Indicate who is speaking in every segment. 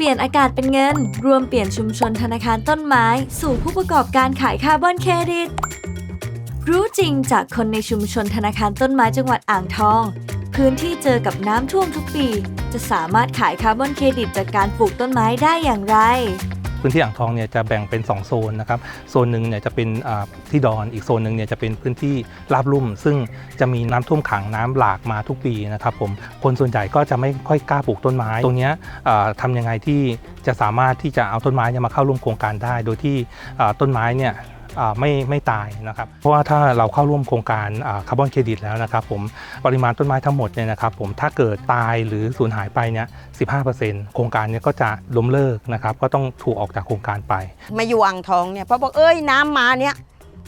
Speaker 1: เปลี่ยนอากาศเป็นเงิน รวมเปลี่ยนชุมชนธนาคารต้นไม้ สู่ผู้ประกอบการขายคาร์บอนเครดิต รู้จริงจากคนในชุมชนธนาคารต้นไม้จังหวัดอ่างทอง พื้นที่เจอกับน้ำท่วมทุกปี จะสามารถขายคาร์บอนเครดิตจากการปลูกต้นไม้ได้อย่างไร
Speaker 2: พื้นที่อ่างทองเนี่ยจะแบ่งเป็น 2 โซนนะครับโซนหนึ่งเนี่ยจะเป็นที่ดอนอีกโซนหนึ่งเนี่ยจะเป็นพื้นที่ราบลุ่ม ซึ่งจะมีน้ำท่วมขังน้ำหลากมาทุกปีนะครับผมคนส่วนใหญ่ก็จะไม่ค่อยกล้าปลูกต้นไม้ ตรงนี้ทำยังไงที่จะสามารถที่จะเอาต้นไม้มาเข้าร่วมโครงการได้ โดยที่ต้นไม้เนี่ย ไม่ไม่ตายนะครับเพราะว่าถ้าเราเข้าร่วมโครงการคาร์บอนเครดิตแล้วนะครับผมปริมาณต้นไม้ทั้งหมดเนี่ยนะครับผมถ้าเกิดตายหรือสูญหายไปเนี่ย15%โครงการเนี่ยก็จะล้มเลิกนะครับก็ต้องถูกออกจากโครงการไป
Speaker 3: มาอยู่อ่างทองเนี่ยเพราะบอกเอ้ยน้ำมาเนี่ย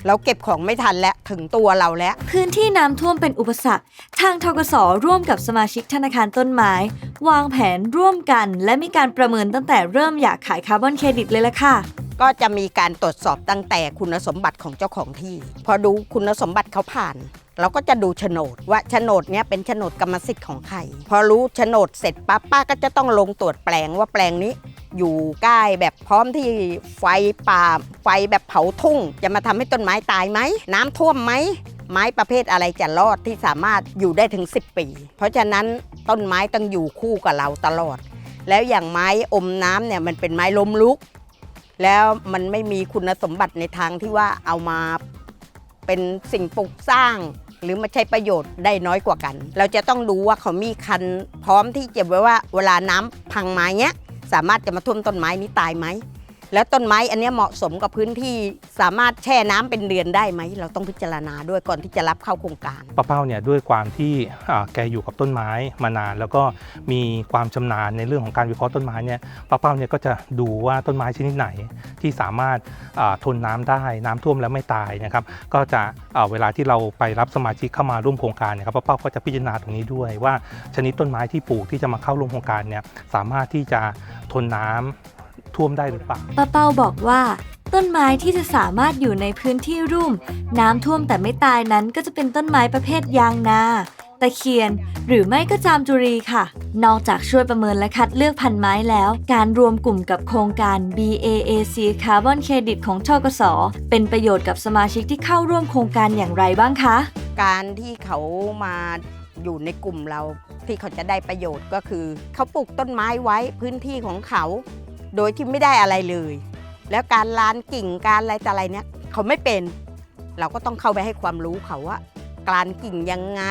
Speaker 3: เราเก็บของไม่ทันแล้วถึงตัวเราแล้ว
Speaker 1: พื้นที่น้ำท่วมเป็นอุปสรรค ทางทกสร่วมกับสมาชิกธนาคารต้นไม้ วางแผนร่วมกัน และมีการประเมินตั้งแต่เริ่มอยากขายคาร์บอนเครดิตเลยละค่ะ
Speaker 3: ก็จะมีการตรวจสอบตั้งแต่คุณสมบัติของเจ้าของที่ พอดูคุณสมบัติเขาผ่าน เราก็จะดูโฉนดว่าโฉนดเนี้ยเป็นโฉนดกรรมสิทธิ์ของใคร พอรู้โฉนดเสร็จปั๊บป้าก็จะต้องลงตรวจแปลงว่าแปลงนี้ อยู่ใกล้แบบพร้อมที่ไฟป่าไฟแบบเผาทุ่ง จะมาทำให้ต้นไม้ตายไหมน้ำท่วมไหมไม้ประเภทอะไรจะรอดที่สามารถอยู่ได้ถึง 10 ปี เพราะฉะนั้นต้นไม้ต้องอยู่คู่กับเราตลอด แล้วอย่างไม้อมน้ำเนี่ยมันเป็นไม้ล้มลุก แล้วมันไม่มีคุณสมบัติในทางที่ว่าเอามาเป็นสิ่งปลูกสร้าง หรือมาใช้ประโยชน์ได้น้อยกว่ากัน เราจะต้องดูว่าเขามีคันพร้อมที่จะไว้ว่าเวลาน้ำพังมาเนี้ยสามารถจะมาท่วมต้นไม้นี้ตายไหม แล้วต้นไม้อันนี้เหมาะสมกับพื้นที่สามารถแช่น้ำเป็นเดือนได้ไหม เราต้องพิจารณาด้วยก่อนที่จะรับเข้าโครงการ
Speaker 2: ป้าเป้าเนี่ยด้วยความที่อ่าแกอยู่กับต้นไม้มานาน แล้วก็มีความชำนาญในเรื่องของการวิเคราะห์ต้นไม้เนี่ยป้าเป้าเนี่ยก็จะดูว่าต้นไม้ชนิดไหนที่สามารถอ่าทนน้ำได้น้ำท่วมแล้วไม่ตายนะครับ ก็จะอ่าเวลาที่เราไปรับสมาชิกเข้ามาร่วมโครงการเนี่ยครับป้าเป้าก็จะพิจารณาตรงนี้ด้วยว่าชนิดต้นไม้ที่ปลูกที่จะมาเข้าร่วมโครงการเนี่ยสามารถที่จะทนน้ำ ท่วมได้หรือเปล่า
Speaker 1: ป้าเป้าบอกว่า ต้นไม้ที่จะสามารถอยู่ในพื้นที่รุ่ม น้ำท่วมแต่ไม่ตายนั้นก็จะเป็นต้นไม้ประเภทยางนาตะเคียน หรือไม่ก็จามจุรีค่ะ นอกจากช่วยประเมินและคัดเลือกพันไม้แล้ว การรวมกลุ่มกับโครงการ BAAC Carbon Credit ของทกส เป็นประโยชน์กับสมาชิกที่เข้าร่วมโครงการอย่างไรบ้างคะ
Speaker 3: การที่เขามาอยู่ในกลุ่มเราที่เขาจะได้ประโยชน์ก็คือ เขาปลูกต้นไม้ไว้พื้นที่ของเขา โดยที่ไม่ได้อะไรเลย แล้วการลานกิ่งการอะไรแต่อะไรเนี่ยเขาไม่เป็น เราก็ต้องเข้าไปให้ความรู้เขาว่าการกิ่งยังไง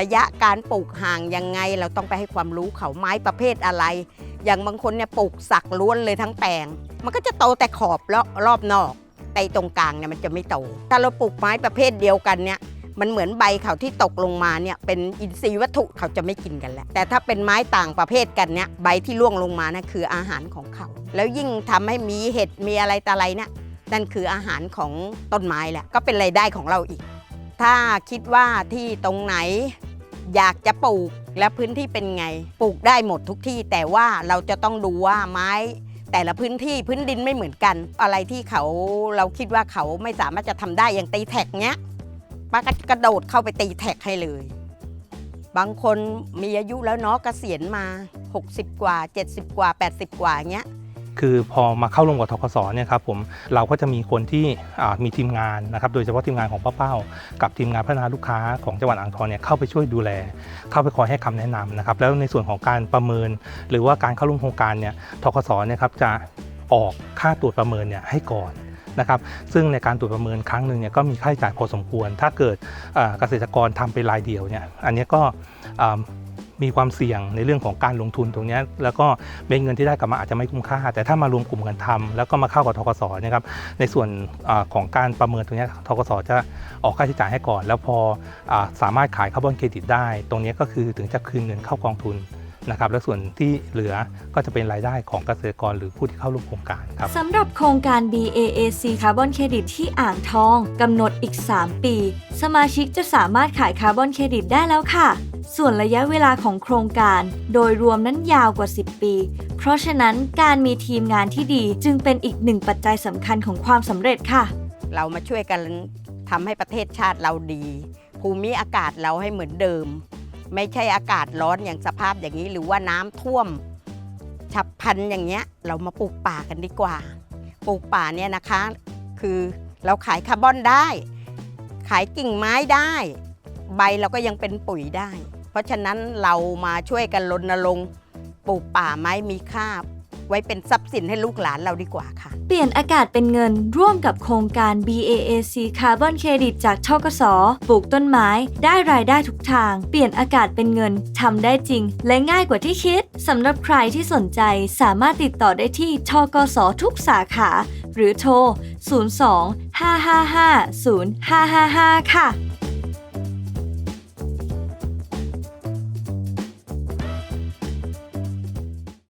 Speaker 3: ระยะการปลูกห่างยังไง เราต้องไปให้ความรู้เขาไม้ประเภทอะไร อย่างบางคนเนี่ยปลูกสักล้วนเลยทั้งแปลง มันก็จะโตแต่ขอบรอบรอบนอกแต่ตรงกลางเนี่ยมันจะไม่โต ถ้าเราปลูกไม้ประเภทเดียวกันเนี่ย มันเหมือนใบเขาที่ตกลงมาเนี่ยเป็นอินทรีย์วัตถุเขาจะไม่กินกันแล้ว แต่ถ้าเป็นไม้ต่างประเภทกันเนี่ยใบที่ร่วงลงมานะคืออาหารของเขา แล้วยิ่งทำให้มีเห็ดมีอะไรต่ออะไรเนี่ยนั่นคืออาหารของต้นไม้แหละก็เป็นรายได้ของเราอีก ถ้าคิดว่าที่ตรงไหนอยากจะปลูกและพื้นที่เป็นไง ปลูกได้หมดทุกที่ แต่ว่าเราจะต้องดูว่าไม้ แต่ละพื้นที่พื้นดินไม่เหมือนกัน อะไรที่เขาเราคิดว่าเขาไม่สามารถจะทำได้อย่างตีแท็กเนี้ย ป้าก็กระโดดเข้าไปตีแท็กให้เลย บางคนมีอายุแล้วเนาะเกษียณมา 60 กว่า 70 กว่า 80 กว่าอย่างเงี้ย
Speaker 2: คือพอมาเข้าร่วมกับทกสเนี่ยครับผมเราก็จะมีคนที่มีทีมงานนะครับโดยเฉพาะทีมงานของป้าเป้า กับทีมงานพัฒนาลูกค้าของจังหวัดอ่างทองเนี่ยเข้าไปช่วยดูแล เข้าไปคอยให้คำแนะนำนะครับแล้วในส่วนของการประเมิน หรือว่าการเข้าร่วมโครงการเนี่ยทกสเนี่ยครับจะออกค่าตรวจประเมินเนี่ยให้ก่อน นะครับซึ่งในการตรวจประเมินครั้งหนึ่งเนี่ยก็มีค่าใช้จ่ายพอสมควร ถ้าเกิดเกษตรกรทำเป็นรายเดียวเนี่ยอันนี้ก็มีความเสี่ยงในเรื่องของการลงทุนตรงนี้แล้วก็เป็นเงินที่ได้กลับมาอาจจะไม่คุ้มค่า แต่ถ้ามารวมกลุ่มกันทำแล้วก็มาเข้ากับทกสเนี่ยครับในส่วนอของการประเมินตรงนี้ทกสจะออกค่าใช้จ่ายให้ก่อน แล้วพออสามารถขายคาร์บอนเครดิตได้ ตรงนี้ก็คือถึงจะคืนเงินเข้ากองทุน นะครับและส่วนที่เหลือก็จะเป็นรายได้ของเกษตรกรหรือผู้ที่เข้าร่วมโครงการครับ
Speaker 1: สำหรับโครงการ BAAC Carbon Credit ที่อ่างทองกำหนดอีก 3 ปี สมาชิกจะสามารถขายคาร์บอนเครดิตได้แล้วค่ะ ส่วนระยะเวลาของโครงการ โดยรวมนั้นยาวกว่า 10 ปี เพราะฉะนั้นการมีทีมงานที่ดีจึงเป็นอีกหนึ่งปัจจัยสำคัญของความสำเร็จค่ะ
Speaker 3: เรามาช่วยกันทำให้ประเทศชาติเราดี ภูมิอากาศเราให้เหมือนเดิม ไม่ใช่อากาศร้อนอย่างสภาพอย่างนี้หรือว่าน้ำท่วม ฉับพลันอย่างเงี้ย เรามาปลูกป่ากันดีกว่า ปลูกป่าเนี่ยนะคะ คือเราขายคาร์บอนได้ ขายกิ่งไม้ได้ ใบเราก็ยังเป็นปุ๋ยได้ เพราะฉะนั้นเรามาช่วยกันรณรงค์ปลูกป่าไม้มีค่า ไว้เป็นทรัพย์สินให้ลูกหลานเราดีกว่าค่ะ
Speaker 1: เปลี่ยนอากาศเป็นเงินร่วมกับโครงการ BAAC Carbon Credit จากทกสปลูกต้นไม้ ได้รายได้ทุกทาง เปลี่ยนอากาศเป็นเงินทำได้จริง และง่ายกว่าที่คิดสำหรับใครที่สนใจสามารถติดต่อได้ที่ทกสทุกสาขา หรือโทร 02 555 0555 ค่ะ